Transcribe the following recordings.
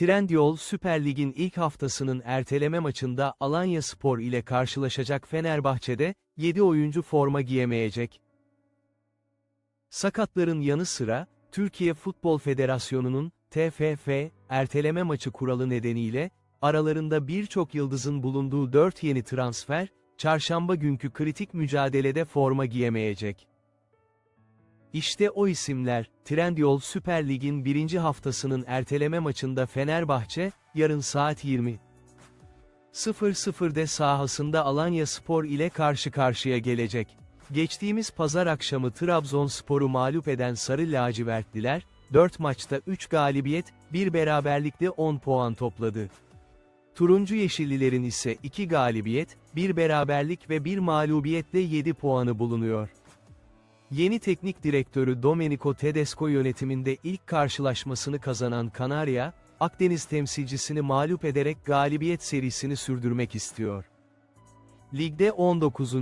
Trendyol Süper Lig'in ilk haftasının erteleme maçında Alanya Spor ile karşılaşacak Fenerbahçe'de, 7 oyuncu forma giyemeyecek. Sakatların yanı sıra, Türkiye Futbol Federasyonu'nun, TFF, erteleme maçı kuralı nedeniyle, aralarında birçok yıldızın bulunduğu 4 yeni transfer, çarşamba günkü kritik mücadelede forma giyemeyecek. İşte o isimler, Trendyol Süper Lig'in birinci haftasının erteleme maçında Fenerbahçe, yarın saat 20. 00'de sahasında Alanya Spor ile karşı karşıya gelecek. Geçtiğimiz pazar akşamı Trabzonspor'u mağlup eden Sarı Lacivertliler, 4 maçta 3 galibiyet, 1 beraberlikle 10 puan topladı. Turuncu Yeşillilerin ise 2 galibiyet, 1 beraberlik ve 1 mağlubiyetle 7 puanı bulunuyor. Yeni teknik direktörü Domenico Tedesco yönetiminde ilk karşılaşmasını kazanan Kanarya, Akdeniz temsilcisini mağlup ederek galibiyet serisini sürdürmek istiyor. Ligde 19.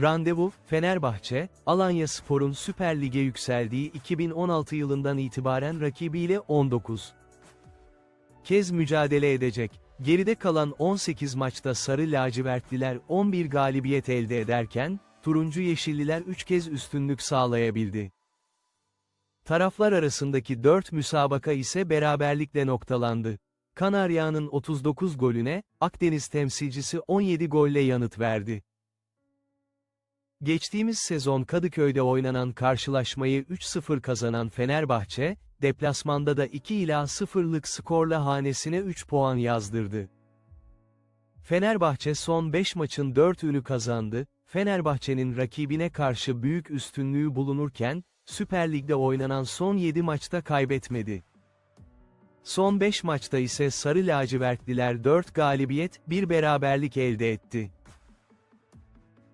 randevu, Fenerbahçe, Alanya Spor'un Süper Lig'e yükseldiği 2016 yılından itibaren rakibiyle 19 kez mücadele edecek. Geride kalan 18 maçta Sarı Lacivertliler 11 galibiyet elde ederken, Turuncu Yeşilliler 3 kez üstünlük sağlayabildi. Taraflar arasındaki 4 müsabaka ise beraberlikle noktalandı. Kanarya'nın 39 golüne, Akdeniz temsilcisi 17 golle yanıt verdi. Geçtiğimiz sezon Kadıköy'de oynanan karşılaşmayı 3-0 kazanan Fenerbahçe, deplasmanda da 2 ila 0'lık skorla hanesine 3 puan yazdırdı. Fenerbahçe son 5 maçın 4'ünü kazandı, Fenerbahçe'nin rakibine karşı büyük üstünlüğü bulunurken, Süper Lig'de oynanan son 7 maçta kaybetmedi. Son 5 maçta ise Sarı Lacivertliler 4 galibiyet, 1 beraberlik elde etti.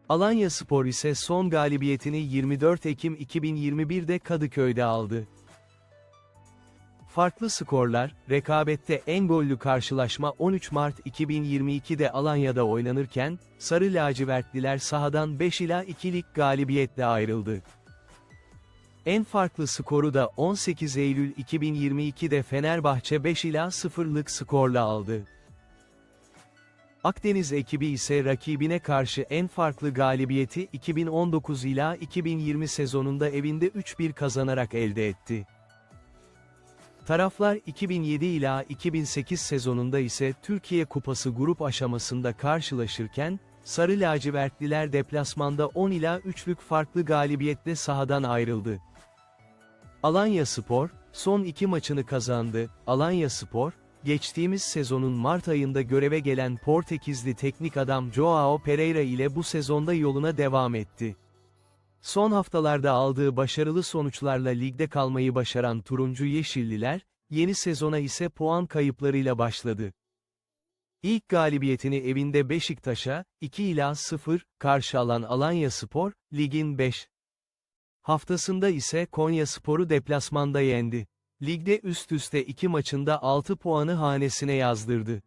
Alanya Spor ise son galibiyetini 24 Ekim 2021'de Kadıköy'de aldı. Farklı skorlar, rekabette en gollü karşılaşma 13 Mart 2022'de Alanya'da oynanırken, Sarı Lacivertliler sahadan 5 ila 2'lik galibiyetle ayrıldı. En farklı skoru da 18 Eylül 2022'de Fenerbahçe 5 ila 0'lık skorla aldı. Akdeniz ekibi ise rakibine karşı en farklı galibiyeti 2019 ila 2020 sezonunda evinde 3-1 kazanarak elde etti. Taraflar 2007 ila 2008 sezonunda ise Türkiye Kupası grup aşamasında karşılaşırken, Sarı lacivertliler deplasmanda 10 ila 3'lük farklı galibiyetle sahadan ayrıldı. Alanya Spor, son iki maçını kazandı. Alanya Spor, geçtiğimiz sezonun Mart ayında göreve gelen Portekizli teknik adam Joao Pereira ile bu sezonda yoluna devam etti. Son haftalarda aldığı başarılı sonuçlarla ligde kalmayı başaran Turuncu Yeşilliler, yeni sezona ise puan kayıplarıyla başladı. İlk galibiyetini evinde Beşiktaş'a, 2 ila 0, karşı alan Alanya Spor, ligin 5. Haftasında ise Konya Spor'u deplasmanda yendi. Ligde üst üste iki maçında 6 puanı hanesine yazdırdı.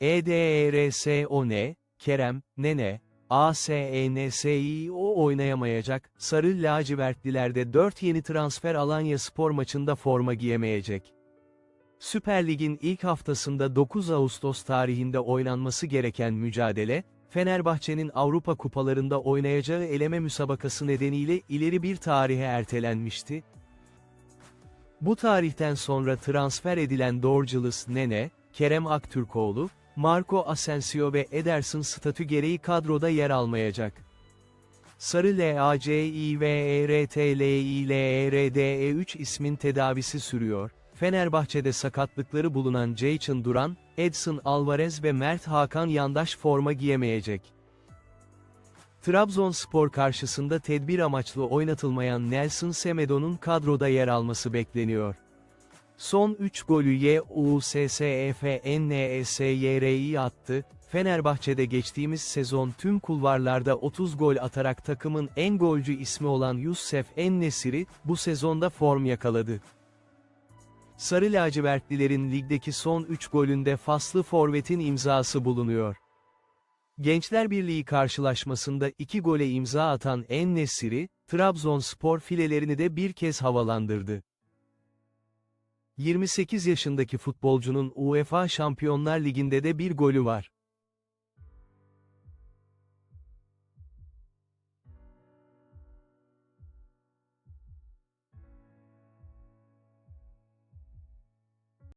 E EDERSON, Kerem, Nene, ASENSİO oynayamayacak, Sarı lacivertlilerde 4 yeni transfer Alanya spor maçında forma giyemeyecek. Süper Lig'in ilk haftasında 9 Ağustos tarihinde oynanması gereken mücadele, Fenerbahçe'nin Avrupa kupalarında oynayacağı eleme müsabakası nedeniyle ileri bir tarihe ertelenmişti. Bu tarihten sonra transfer edilen Dorcalus Nene, Kerem Aktürkoğlu, Marco Asensio ve Ederson statü gereği kadroda yer almayacak. Sarı LACIVERTLILERDE3 ismin tedavisi sürüyor. Fenerbahçe'de sakatlıkları bulunan Jayson Duran, Edson Alvarez ve Mert Hakan yandaş forma giyemeyecek. Trabzonspor karşısında tedbir amaçlı oynatılmayan Nelson Semedo'nun kadroda yer alması bekleniyor. Son 3 golü YUSSEFNESYR'i attı, Fenerbahçe'de geçtiğimiz sezon tüm kulvarlarda 30 gol atarak takımın en golcü ismi olan Yusuf En-Nesiri, bu sezonda form yakaladı. Sarı lacivertlilerin ligdeki son 3 golünde faslı forvetin imzası bulunuyor. Gençler Birliği karşılaşmasında 2 gole imza atan En-Nesiri, Trabzonspor filelerini de bir kez havalandırdı. 28 yaşındaki futbolcunun UEFA Şampiyonlar Ligi'nde de bir golü var.